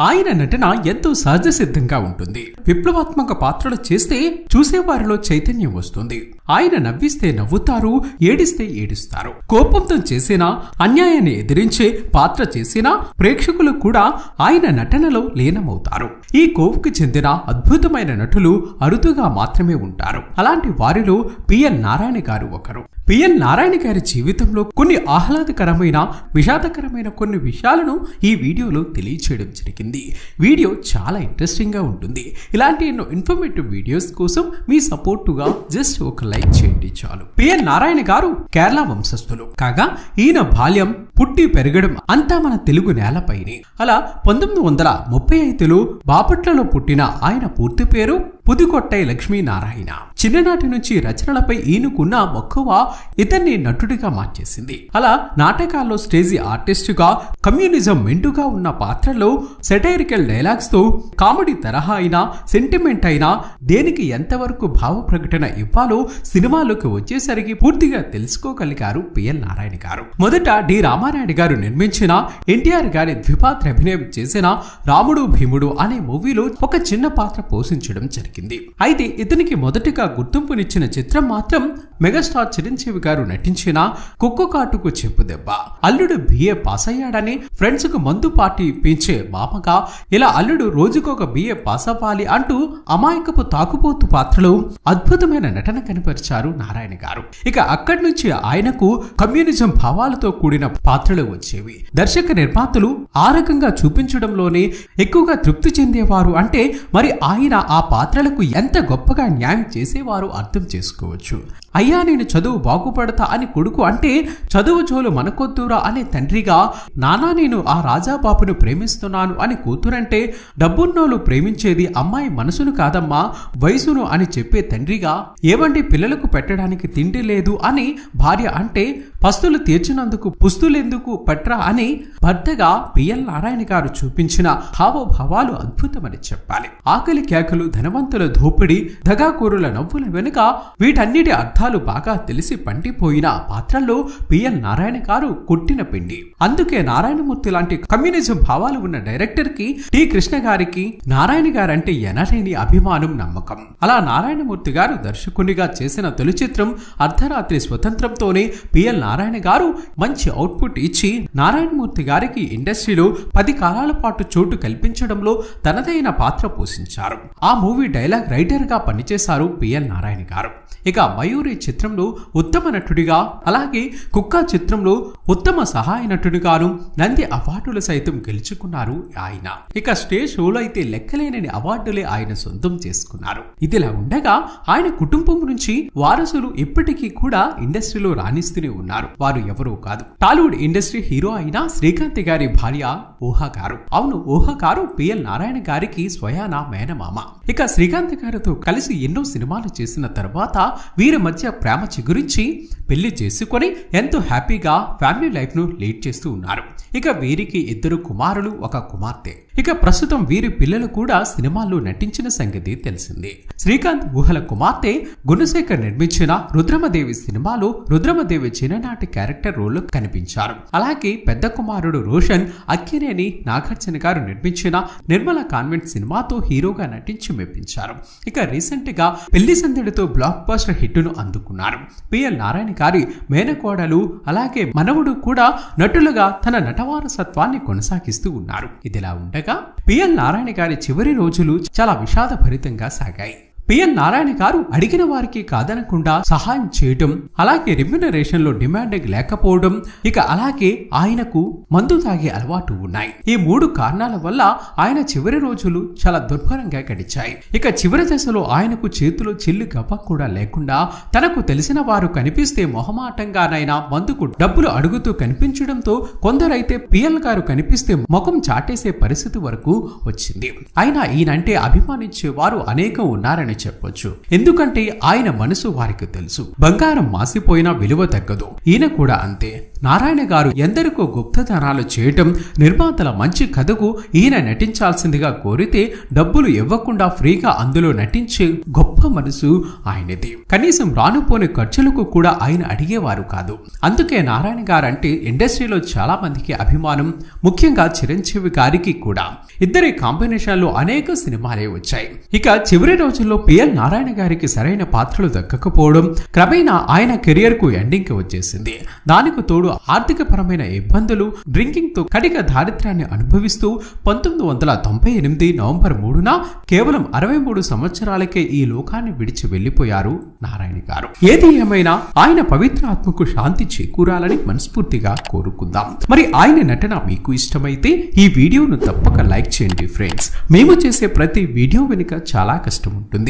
ఆయన నటన ఎంతో సహజ సిద్ధంగా ఉంటుంది. విప్లవాత్మక పాత్రలు చేస్తే చూసేవారిలో చైతన్యం వస్తుంది. ఆయన నవ్విస్తే నవ్వుతారు ఏడిస్తే ఏడుస్తారు. కోపంతో చేసినా అన్యాయాన్ని ఎదిరించే పాత్ర చేసినా ప్రేక్షకులు కూడా ఆయన నటనలో లీనమవుతారు. ఈ కోవుకు చెందిన అద్భుతమైన నటులు అరుదుగా మాత్రమే ఉంటారు. అలాంటి వారిలో పిఎన్ నారాయణ గారు ఒకరు. పిఎన్ నారాయణ గారి జీవితంలో కొన్ని ఆహ్లాదకరమైన విషాదకరమైన కొన్ని విషయాలను ఈ వీడియోలో తెలియచేయడం జరిగింది. వీడియో చాలా ఇంట్రెస్టింగ్గా ఉంటుంది. ఇలాంటి ఎన్నో ఇన్ఫర్మేటివ్ వీడియోస్ కోసం మీ సపోర్టుగా జస్ట్ ఒక లైక్ చేయండి చాలు. పిఎన్ నారాయణ గారు కేరళ వంశస్థులు. కాగా ఈయన బాల్యం పుట్టి పెరగడం అంతా మన తెలుగు నేలపైనే. అలా పంతొమ్మిది వందల ముప్పై ఐదులో బాపట్లలో పుట్టిన ఆయన పూర్తి పేరు పుదుకొట్టై లక్ష్మీనారాయణ. చిన్ననాటి నుంచి రచనలపై ఈయనకున్న మక్కువ ఇతన్ని నటుడిగా మార్చేసింది. అలా నాటకాల్లో స్టేజీ ఆర్టిస్టుగా కమ్యూనిజం మెంటుగా ఉన్న పాత్రలో సెటైరికల్ డైలాగ్స్తో కామెడీ తరహా అయినా సెంటిమెంట్ అయినా దేనికి ఎంతవరకు భావ ప్రకటన ఇవ్వాలో సినిమాలోకి వచ్చేసరికి పూర్తిగా తెలుసుకోగలిగారు పిఎల్ నారాయణ గారు. మొదట డి రామారాయుడు గారు నిర్మించిన ఎన్టీఆర్ గారి ద్విపాత్ర అభినయం చేసిన రాముడు భీముడు అనే మూవీలో ఒక చిన్న పాత్ర పోషించడం జరిగింది. అయితే ఇతనికి మొదటిగా గుర్తింపునిచ్చిన చిత్రం మాత్రం మెగాస్టార్ చిరంజీవి గారు నటించిన కుక్కు కాటుకు చెప్పు దెబ్బ. అల్లుడు బిఏ పాస్ అయ్యాడని ఫ్రెండ్స్కు మందు పార్టీ పీంచే మామగా ఇలా అల్లుడు రోజుకొక బిఏ పాస్ అవ్వాలి అంటూ అమాయకపు తాకుపోతు పాత్రలో అద్భుతమైన నటన కనపరిచారు నారాయణ గారు. ఇక అక్కడి నుంచి ఆయనకు కమ్యూనిజం భావాలతో కూడిన పాత్రలు వచ్చేవి. దర్శక నిర్మాతలు ఆ రకంగా చూపించడంలోనే ఎక్కువగా తృప్తి చెందేవారు అంటే మరి ఆయన ఆ పాత్రలకు ఎంత గొప్పగా న్యాయం చేసేవారు అర్థం చేసుకోవచ్చు. అయ్యా నేను చదువు బాగుపడతా అని కొడుకు అంటే చదువు జోలు మనకొద్దురా అనే తండ్రిగా నానా నేను ఆ రాజాబాబును ప్రేమిస్తున్నాను అని కూతురంటే డబ్బున్నోళ్ళు ప్రేమించేది అమ్మాయి మనసును కాదమ్మా వయసును అని చెప్పే తండ్రిగా ఏవంటి పిల్లలకు పెట్టడానికి తిండి లేదు అని భార్య అంటే పస్తులు తీర్చినందుకు పుస్తులెందుకు పట్రా అని భర్తగా పిఎల్ నారాయణ గారు చూపించిన హావభావాలు అద్భుతమని చెప్పాలి. ఆకలి కేకలు ధనవంతుల దోపిడి దగాకూరుల నవ్వుల వెనుక వీటన్నిటి అర్థాలు బాగా తెలిసి పండిపోయిన పాత్రల్లో పిఎన్ నారాయణ గారు కొట్టిన పిండి. అందుకే నారాయణమూర్తి లాంటి కమ్యూనిజం భావాలు ఉన్న డైరెక్టర్కి టి. కృష్ణ గారికి నారాయణ గారంటే ఎనలేని అభిమానం నమ్మకం. అలా నారాయణమూర్తి గారు దర్శకునిగా చేసిన తొలి చిత్రం అర్ధరాత్రి స్వతంత్రంతోనే పిఎల్ నారాయణ గారు మంచి అవుట్పుట్ ఇచ్చి నారాయణమూర్తి గారికి ఇండస్ట్రీలో పది కాలాల పాటు చోటు కల్పించడంలో తనదైన పాత్ర పోషించారు. ఆ మూవీ డైలాగ్ రైటర్గా పనిచేశారు పిఎల్ నారాయణ గారు. ఇక మయూరి చిత్రంలో ఉత్తమ నటుడిగా అలాగే కుక్క చిత్రంలో ఉత్తమ సహాయ నటుడిగాను నంది అవార్డులు సైతం గెలుచుకున్నారు ఆయన. ఇక స్టేజ్ షోలో అయితే లెక్కలేనని అవార్డులే ఆయన సొంతం చేసుకున్నారు. ఇదిలా ఉండగా ఆయన కుటుంబం నుంచి వారసులు ఇప్పటికీ కూడా ఇండస్ట్రీలో రాణిస్తూనే ఉన్నారు. వారు ఎవరో కాదు. టాలీవుడ్ ఇండస్ట్రీ హీరో అయిన శ్రీకాంత్ గారి భార్య ఊహాకారు అవును ఊహాకారు పిఎల్ నారాయణ గారికి స్వయాన మేనమామ. ఇక శ్రీకాంత్ గారితో కలిసి ఎన్నో సినిమాలు చేసిన తర్వాత వీరి మధ్య ప్రేమ చిగురించి పెళ్ళి చేసుకొని ఎంతో హ్యాపీగా ఫ్యామిలీ లైఫ్ను లీడ్ చేస్తూ ఉన్నారు. ఇక వీరికి ఇద్దరు కుమారులు ఒక కుమార్తె. ఇక ప్రస్తుతం వీరి పిల్లలు కూడా సినిమాల్లో నటించిన సంగతి తెలిసింది. శ్రీకాంత్ ఊహల కుమార్తె గుణశేఖర్ నిర్మించిన రుద్రమదేవి సినిమాలో రుద్రమదేవి చిన్ననాటి క్యారెక్టర్ రోల్లో కనిపించారు. అలాగే పెద్ద కుమారుడు రోషన్ అక్కినేని నాగార్జున గారు నిర్మించిన నిర్మల కాన్వెంట్ సినిమాతో హీరోగా నటించి మెప్పించారు. ఇక రీసెంట్గా పెళ్ళి సందడితో బ్లాక్ బస్టర్ హిట్టును అందుకున్నారు. పిఎల్ నారాయణ గారి మేనకోడలు అలాగే మనవుడు కూడా నటులుగా తన నటవారసత్వాన్ని కొనసాగిస్తూ ఉన్నారు. ఇదిలా ఉండగా పిఎల్ నారాయణ గారి చివరి రోజులు చాలా విషాదభరితంగా సాగాయి. పిఎన్ నారాయణ గారు అడిగిన వారికి కాదనకుండా సహాయం చేయటం అలాగే రెమ్యునరేషన్లో డిమాండింగ్ లేకపోవడం ఇక అలాగే ఆయనకు మందు తాగే అలవాటు ఉన్నాయి. ఈ మూడు కారణాల వల్ల ఆయన చివరి రోజులు చాలా దుర్భరంగా గడిచాయి. ఇక చివరి దశలో ఆయనకు చేతిలో చెల్లి గవ్వ కూడా లేకుండా తనకు తెలిసిన వారు కనిపిస్తే మొహమాటంగానైనా మందుకు డబ్బులు అడుగుతూ కనిపించడంతో కొందరైతే పిఎల్ గారు కనిపిస్తే ముఖం చాటేసే పరిస్థితి వరకు వచ్చింది. అయినా ఈయనంటే అభిమానించే వారు అనేకం ఉన్నారని చెప్పొచ్చు. ఎందుకంటే ఆయన మనసు వారికి తెలుసు. బంగారం మాసిపోయినా విలువ తగ్గదు. ఈయన కూడా అంతే. నారాయణ గారు ఎందరికో గుప్తధనాలు చేయటం నిర్మాతల మంచి కథకు ఈయన నటించాల్సిందిగా కోరితే డబ్బులు ఇవ్వకుండా ఫ్రీగా అందులో నటించే గొప్ప మనసు ఆయనది. కనీసం రానుపోని ఖర్చులకు కూడా ఆయన అడిగేవారు కాదు. అందుకే నారాయణ గారు అంటే ఇండస్ట్రీలో చాలా మందికి అభిమానం ముఖ్యంగా చిరంజీవి గారికి కూడా. ఇద్దరి కాంబినేషన్లో అనేక సినిమాలే వచ్చాయి. ఇక చివరి రోజుల్లో పిఎల్ నారాయణ గారికి సరైన పాత్రలు దక్కకపోవడం క్రమేణా ఆయన కెరియర్కు ఎండింగ్కి వచ్చేసింది. దానికి తోడు ఆర్థిక పరమైన ఇబ్బందులు డ్రింకింగ్తో కటిక దారిద్ర్యాన్ని అనుభవిస్తూ పంతొమ్మిది వందల తొంభై ఎనిమిది నవంబర్ మూడున కేవలం అరవై మూడు సంవత్సరాలకే ఈ లోకాన్ని విడిచి వెళ్ళిపోయారు నారాయణ గారు. ఏది ఏమైనా ఆయన పవిత్ర ఆత్మకు శాంతి చేకూరాలని మనస్ఫూర్తిగా కోరుకుందాం. మరి ఆయన నటన మీకు ఇష్టమైతే ఈ వీడియోను తప్పక లైక్ చేయండి ఫ్రెండ్స్. మేము చేసే ప్రతి వీడియో వెనుక చాలా కష్టం ఉంటుంది.